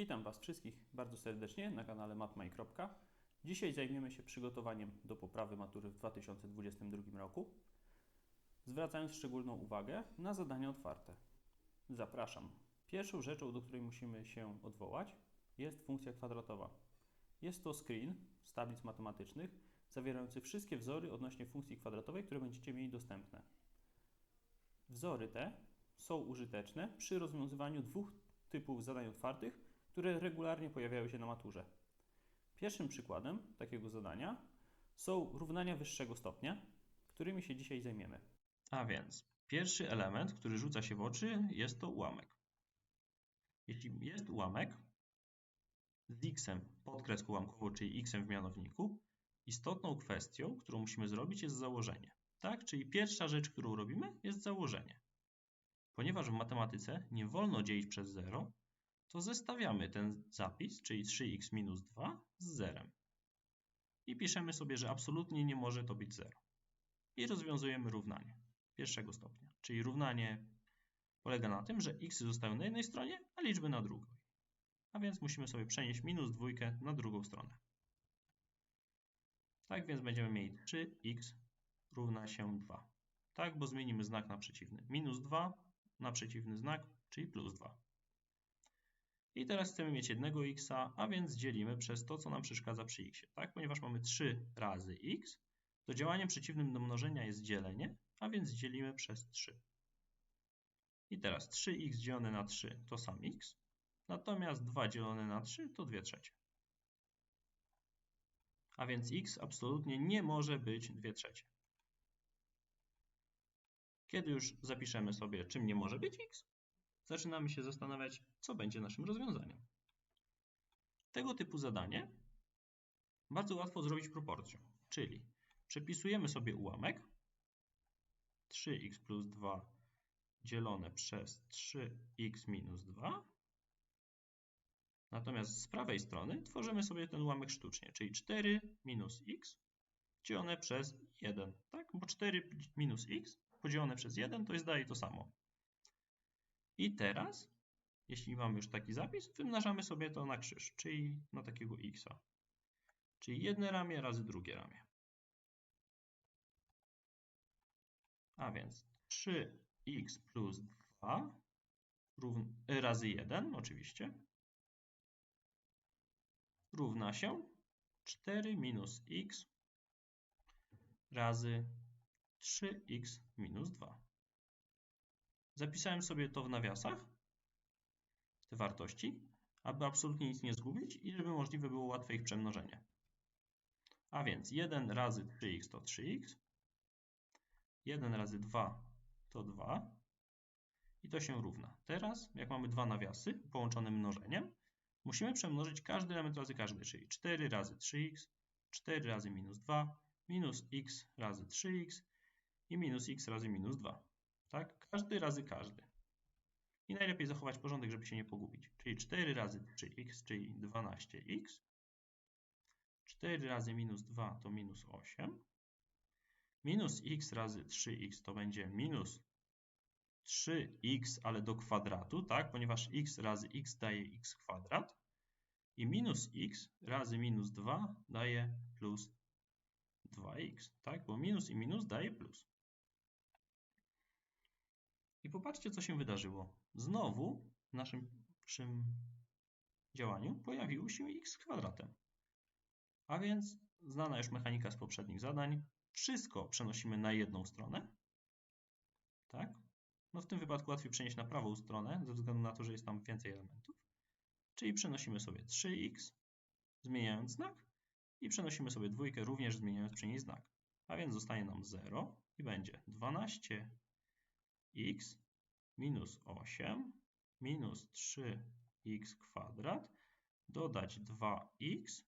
Witam Was wszystkich bardzo serdecznie na kanale MapMy. Dzisiaj zajmiemy się przygotowaniem do poprawy matury w 2022 roku, zwracając szczególną uwagę na zadania otwarte. Zapraszam. Pierwszą rzeczą, do której musimy się odwołać, jest funkcja kwadratowa. Jest to screen z tablic matematycznych zawierający wszystkie wzory odnośnie funkcji kwadratowej, które będziecie mieli dostępne. Wzory te są użyteczne przy rozwiązywaniu dwóch typów zadań otwartych, które regularnie pojawiają się na maturze. Pierwszym przykładem takiego zadania są równania wyższego stopnia, którymi się dzisiaj zajmiemy. A więc pierwszy element, który rzuca się w oczy, jest to ułamek. Jeśli jest ułamek z x pod kreską ułamkową, czyli x w mianowniku, istotną kwestią, którą musimy zrobić jest założenie. Tak? Czyli pierwsza rzecz, którą robimy jest założenie. Ponieważ w matematyce nie wolno dzielić przez 0, to zestawiamy ten zapis, czyli 3x minus 2 z zerem. I piszemy sobie, że absolutnie nie może to być 0. I rozwiązujemy równanie pierwszego stopnia. Czyli równanie polega na tym, że x zostają na jednej stronie, a liczby na drugiej. A więc musimy sobie przenieść minus dwójkę na drugą stronę. Tak więc będziemy mieli 3x równa się 2. Tak, bo zmienimy znak na przeciwny. Minus 2 na przeciwny znak, czyli plus 2. I teraz chcemy mieć jednego x, a więc dzielimy przez to, co nam przeszkadza przy x. Tak? Ponieważ mamy 3 razy x, to działaniem przeciwnym do mnożenia jest dzielenie, a więc dzielimy przez 3. I teraz 3x dzielone na 3 to sam x, natomiast 2 dzielone na 3 to 2 trzecie. A więc x absolutnie nie może być 2 trzecie. Kiedy już zapiszemy sobie, czym nie może być x, zaczynamy się zastanawiać, co będzie naszym rozwiązaniem. Tego typu zadanie bardzo łatwo zrobić proporcją, czyli przepisujemy sobie ułamek 3x plus 2 dzielone przez 3x minus 2. Natomiast z prawej strony tworzymy sobie ten ułamek sztucznie, czyli 4 minus x dzielone przez 1. Tak? Bo 4 minus x podzielone przez 1 to jest dalej to samo. I teraz, jeśli mamy już taki zapis, wymnażamy sobie to na krzyż, czyli na takiego x. Czyli jedne ramię razy drugie ramię. A więc 3x plus 2 razy 1 oczywiście równa się 4 minus x razy 3x minus 2. Zapisałem sobie to w nawiasach, te wartości, aby absolutnie nic nie zgubić i żeby możliwe było łatwe ich przemnożenie. A więc 1 razy 3x to 3x, 1 razy 2 to 2 i to się równa. Teraz, jak mamy dwa nawiasy połączone mnożeniem, musimy przemnożyć każdy element razy każdy, czyli 4 razy 3x, 4 razy minus 2, minus x razy 3x i minus x razy minus 2. Tak? Każdy razy każdy. I najlepiej zachować porządek, żeby się nie pogubić. Czyli 4 razy 3x, czyli 12x. 4 razy minus 2 to minus 8. Minus x razy 3x to będzie minus 3x, ale do kwadratu, tak? Ponieważ x razy x daje x kwadrat. I minus x razy minus 2 daje plus 2x, tak? Bo minus i minus daje plus. I popatrzcie, co się wydarzyło. Znowu w naszym, działaniu pojawiło się x kwadratem. A więc znana już mechanika z poprzednich zadań. Wszystko przenosimy na jedną stronę. Tak? No w tym wypadku łatwiej przenieść na prawą stronę, ze względu na to, że jest tam więcej elementów. Czyli przenosimy sobie 3x, zmieniając znak i przenosimy sobie dwójkę, również zmieniając przy niej znak. A więc zostanie nam 0 i będzie 12 x minus 8 minus 3x kwadrat dodać 2x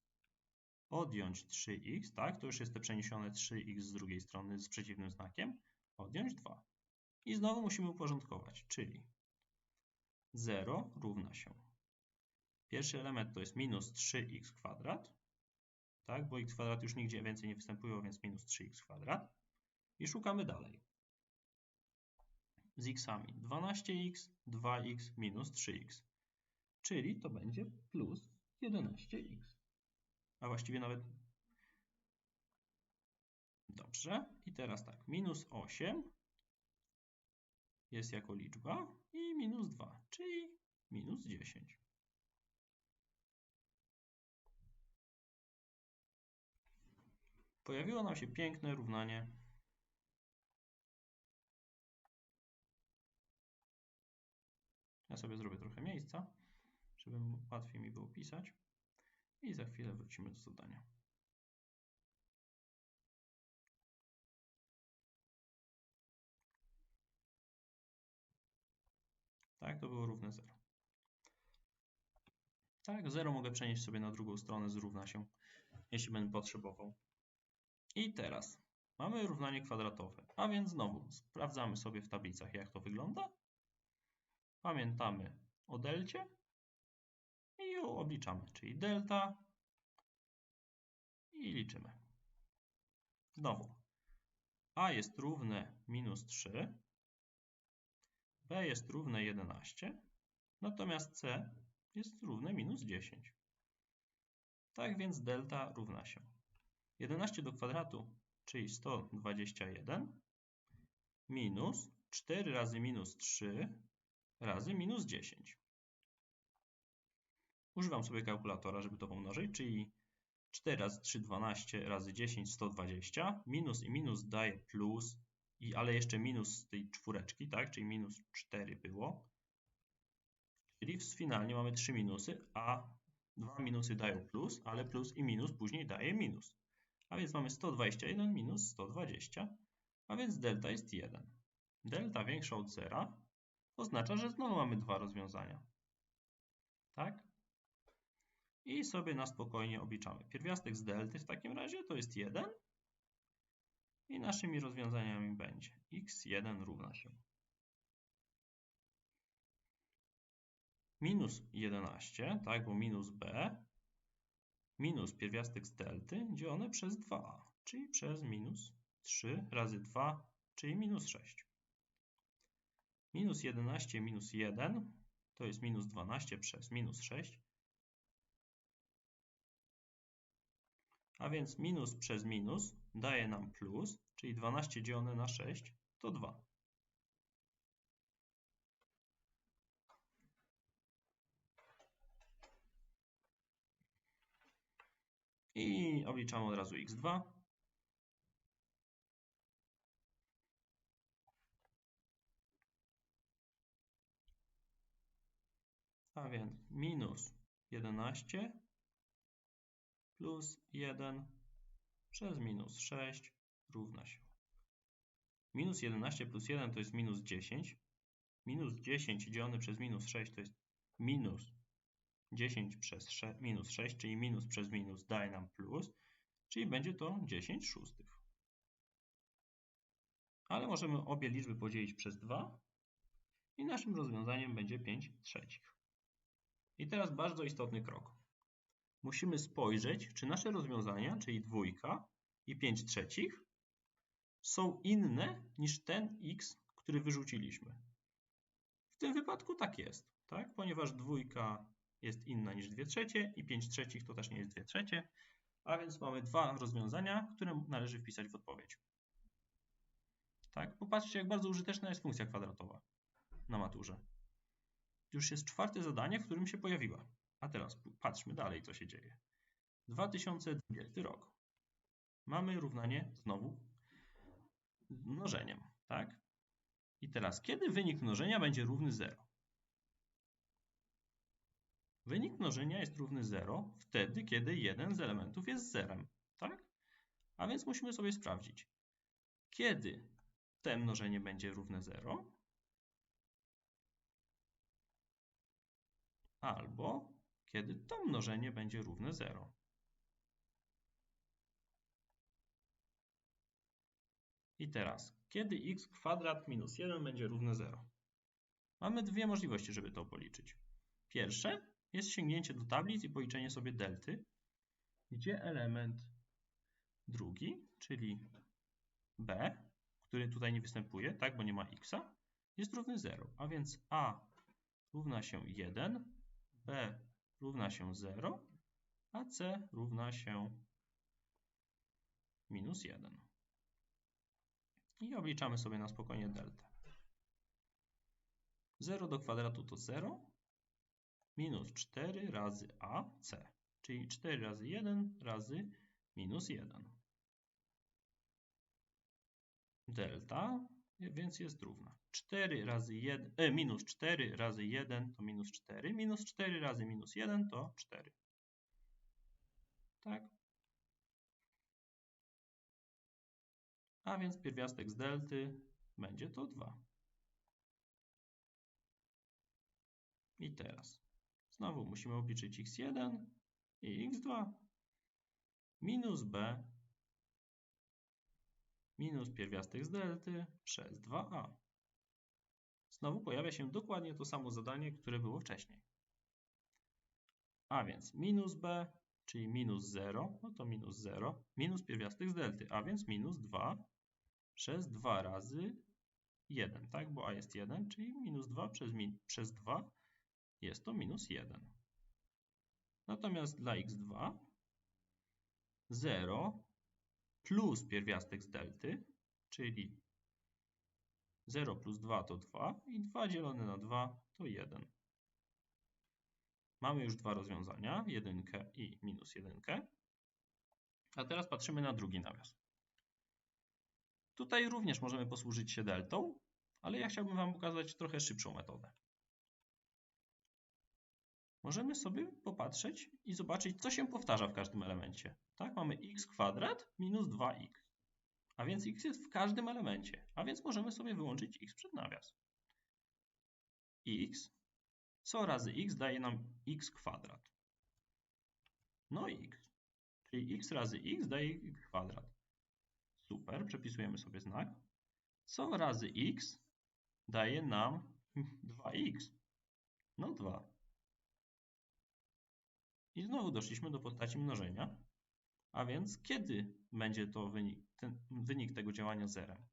odjąć 3x, tak, to już jest te przeniesione 3x z drugiej strony z przeciwnym znakiem, odjąć 2. I znowu musimy uporządkować, czyli 0 równa się. Pierwszy element to jest minus 3x kwadrat, tak, bo x kwadrat już nigdzie więcej nie występują, więc minus 3x kwadrat. I szukamy dalej z x'ami 12x, 2x minus 3x. czyli to będzie plus 11x. A właściwie nawet... Dobrze. I teraz tak, minus 8 jest jako liczba i minus 2, czyli minus 10. Pojawiło nam się piękne równanie. Ja sobie zrobię trochę miejsca, żeby łatwiej mi było pisać. I za chwilę wrócimy do zadania. Tak, to było równe 0. Tak, 0 mogę przenieść sobie na drugą stronę, zrówna się, jeśli będę potrzebował. I teraz mamy równanie kwadratowe, a więc znowu sprawdzamy sobie w tablicach, jak to wygląda. Pamiętamy o delcie i ją obliczamy, czyli delta i liczymy. Znowu a jest równe minus 3, b jest równe 11, natomiast c jest równe minus 10. Tak więc delta równa się 11 do kwadratu, czyli 121, minus 4 razy minus 3 razy minus 10. Używam sobie kalkulatora, żeby to pomnożyć, czyli 4 razy 3, 12 razy 10, 120. Minus i minus daje plus, i, ale jeszcze minus z tej czwóreczki, tak? Czyli minus 4 było. Czyli finalnie mamy 3 minusy, a dwa minusy dają plus, ale plus i minus później daje minus. A więc mamy 121 minus 120, a więc delta jest 1. Delta większa od zera oznacza, że znowu mamy dwa rozwiązania. Tak? I sobie na spokojnie obliczamy. Pierwiastek z delty w takim razie to jest 1. I naszymi rozwiązaniami będzie x1 równa się minus 11, tak, bo minus b, minus pierwiastek z delty dzielone przez 2a, czyli przez minus 3 razy 2, czyli minus 6. Minus 11 minus 1 to jest minus 12 przez minus 6. A więc minus przez minus daje nam plus, czyli 12 dzielone na 6 to 2. I obliczamy od razu x2. A więc minus 11 plus 1 przez minus 6 równa się. Minus 11 plus 1 to jest minus 10. Minus 10 dzielone przez minus 6 to jest minus 10 przez 6, minus 6, czyli minus przez minus daje nam plus, czyli będzie to 10 szóstych. Ale możemy obie liczby podzielić przez 2 i naszym rozwiązaniem będzie 5 trzecich. I teraz bardzo istotny krok. Musimy spojrzeć, czy nasze rozwiązania, czyli dwójka i 5 trzecich, są inne niż ten x, który wyrzuciliśmy. W tym wypadku tak jest, tak? ponieważ dwójka jest inna niż 2 trzecie i 5 trzecich to też nie jest 2 trzecie, a więc mamy dwa rozwiązania, które należy wpisać w odpowiedź. Tak? Popatrzcie, jak bardzo użyteczna jest funkcja kwadratowa na maturze. Już jest czwarte zadanie, w którym się pojawiła. A teraz patrzmy dalej, co się dzieje. 2020 rok. Mamy równanie znowu mnożeniem, tak? I teraz, kiedy wynik mnożenia będzie równy 0? Wynik mnożenia jest równy 0 wtedy, kiedy jeden z elementów jest zerem, tak? A więc musimy sobie sprawdzić, kiedy to mnożenie będzie równe 0 albo kiedy to mnożenie będzie równe 0. I teraz, kiedy x kwadrat minus 1 będzie równe 0? Mamy dwie możliwości, żeby to policzyć. Pierwsze jest sięgnięcie do tablic i policzenie sobie delty, gdzie element drugi, czyli b, który tutaj nie występuje, tak, bo nie ma x, jest równy 0. A więc a równa się 1, b równa się 0, a c równa się minus 1. I obliczamy sobie na spokojnie deltę. 0 do kwadratu to 0, minus 4 razy a, c, czyli 4 razy 1 razy minus 1. Delta, więc jest równa. 4 razy 1, e, minus 4 razy 1 to minus 4, minus 4 razy minus 1 to 4. Tak? A więc pierwiastek z delty będzie to 2. I teraz znowu musimy obliczyć x1 i x2 minus b minus pierwiastek z delty przez 2a. Znowu pojawia się dokładnie to samo zadanie, które było wcześniej. A więc minus b, czyli minus 0, no to minus 0, minus pierwiastek z delty, a więc minus 2 przez 2 razy 1, tak? Bo a jest 1, czyli minus 2 przez, min przez 2 jest to minus 1. Natomiast dla x2 0 plus pierwiastek z delty, czyli 0 plus 2 to 2 i 2 dzielone na 2 to 1. Mamy już dwa rozwiązania, 1 i minus 1. A teraz patrzymy na drugi nawias. Tutaj również możemy posłużyć się deltą, ale ja chciałbym Wam pokazać trochę szybszą metodę. Możemy sobie popatrzeć i zobaczyć, co się powtarza w każdym elemencie. Tak, mamy x kwadrat minus 2x. A więc x jest w każdym elemencie, a więc możemy sobie wyłączyć x przed nawias. x co razy x daje nam x kwadrat. No x, czyli x razy x daje x kwadrat. Super, przepisujemy sobie znak. Co razy x daje nam 2x. No 2. I znowu doszliśmy do postaci mnożenia. A więc kiedy będzie to wynik, ten, wynik tego działania zerem?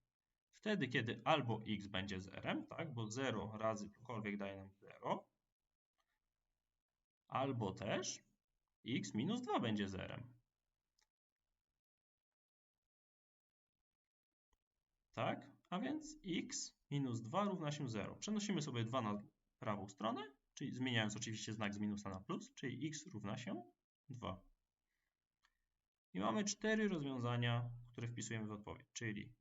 Wtedy, kiedy albo x będzie zerem, tak, bo 0 razy cokolwiek daje nam 0, albo też x minus 2 będzie zerem. Tak, a więc x minus 2 równa się 0. Przenosimy sobie 2 na prawą stronę, czyli zmieniając oczywiście znak z minusa na plus, czyli x równa się 2. I mamy cztery rozwiązania, które wpisujemy w odpowiedź, czyli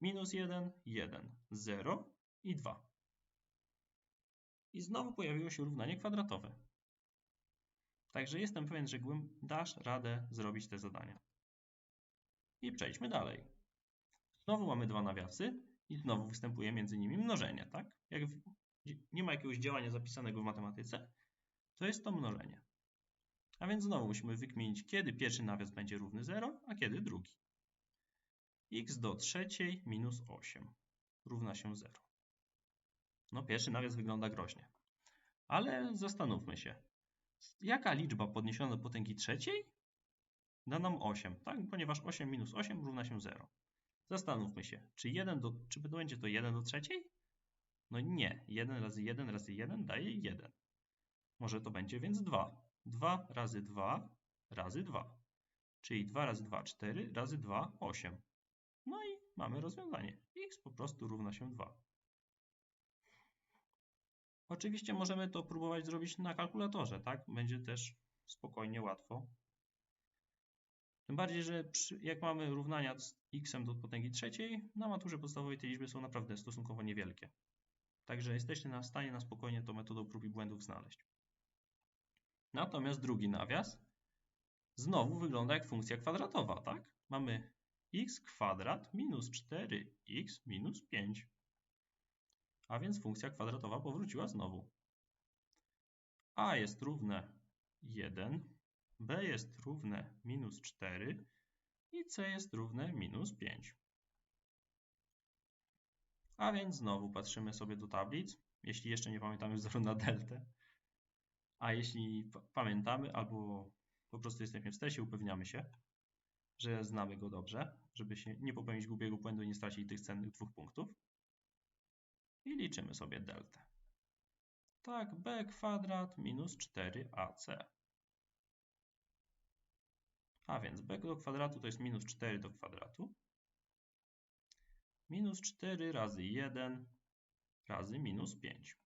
minus 1, 1, 0 i 2. I znowu pojawiło się równanie kwadratowe. Także jestem pewien, że dasz radę zrobić te zadania. I przejdźmy dalej. Znowu mamy dwa nawiasy i znowu występuje między nimi mnożenie, tak? Jak nie ma jakiegoś działania zapisanego w matematyce, to jest to mnożenie. A więc znowu musimy wykminić, kiedy pierwszy nawias będzie równy 0, a kiedy drugi. x do trzeciej minus 8 równa się 0. No pierwszy nawias wygląda groźnie. Ale zastanówmy się. Jaka liczba podniesiona do potęgi trzeciej da nam 8, tak? Ponieważ 8 minus 8 równa się 0. Zastanówmy się, czy, 1 do, czy będzie to 1 do trzeciej? No nie. 1 razy 1 razy 1 daje 1. Może to będzie więc 2. 2 razy 2 razy 2. Czyli 2 razy 2, 4, razy 2, 8. No i mamy rozwiązanie. x po prostu równa się 2. Oczywiście możemy to próbować zrobić na kalkulatorze, tak? Będzie też spokojnie, łatwo. Tym bardziej, że przy, jak mamy równania z x do potęgi trzeciej, na maturze podstawowej te liczby są naprawdę stosunkowo niewielkie. Także jesteście na stanie na spokojnie to metodą prób i błędów znaleźć. Natomiast drugi nawias znowu wygląda jak funkcja kwadratowa, tak? Mamy x kwadrat minus 4x minus 5. A więc funkcja kwadratowa powróciła znowu. a jest równe 1, b jest równe minus 4 i c jest równe minus 5. A więc znowu patrzymy sobie do tablic, jeśli jeszcze nie pamiętamy wzoru na deltę. A jeśli pamiętamy albo po prostu jesteśmy w stresie, upewniamy się, że znamy go dobrze, żeby się nie popełnić głupiego błędu i nie stracić tych cennych dwóch punktów. I liczymy sobie deltę. Tak, b kwadrat minus 4ac. A więc b do kwadratu to jest minus 4 do kwadratu. Minus 4 razy 1 razy minus 5.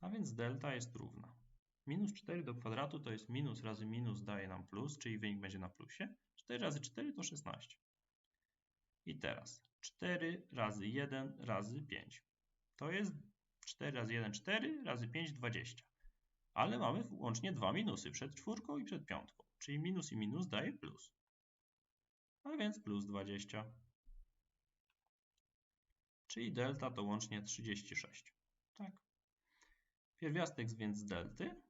A więc delta jest równa. Minus 4 do kwadratu to jest minus razy minus daje nam plus, czyli wynik będzie na plusie. 4 razy 4 to 16. I teraz 4 razy 1 razy 5. To jest 4 razy 1, 4 razy 5, 20. Ale mamy łącznie dwa minusy przed czwórką i przed piątką. Czyli minus i minus daje plus. A więc plus 20. Czyli delta to łącznie 36. Tak. Pierwiastek więc z delty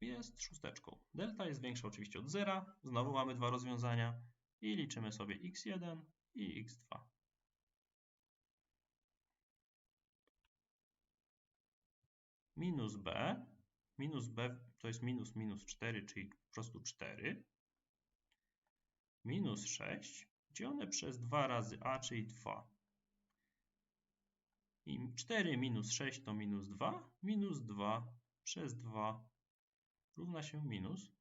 jest szósteczką. Delta jest większa oczywiście od zera. Znowu mamy dwa rozwiązania i liczymy sobie x1 i x2. Minus b. Minus b to jest minus minus 4, czyli po prostu 4. Minus 6 dzielone przez 2 razy a, czyli 2. I 4 minus 6 to minus 2. Minus 2 przez 2 równa się minus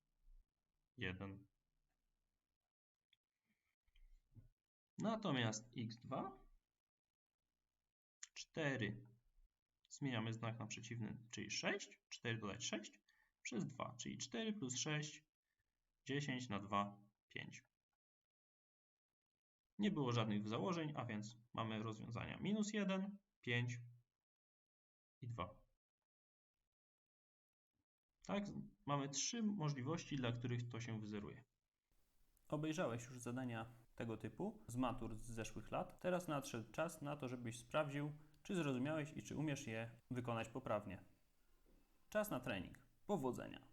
1. Natomiast x2 4 zmieniamy znak na przeciwny, czyli 6, 4 dodać 6 przez 2, czyli 4 plus 6, 10 na 2, 5. Nie było żadnych założeń, a więc mamy rozwiązania minus 1, 5 i 2. Tak, mamy trzy możliwości, dla których to się wyzeruje. Obejrzałeś już zadania tego typu z matur z zeszłych lat. Teraz nadszedł czas na to, żebyś sprawdził, czy zrozumiałeś i czy umiesz je wykonać poprawnie. Czas na trening. Powodzenia!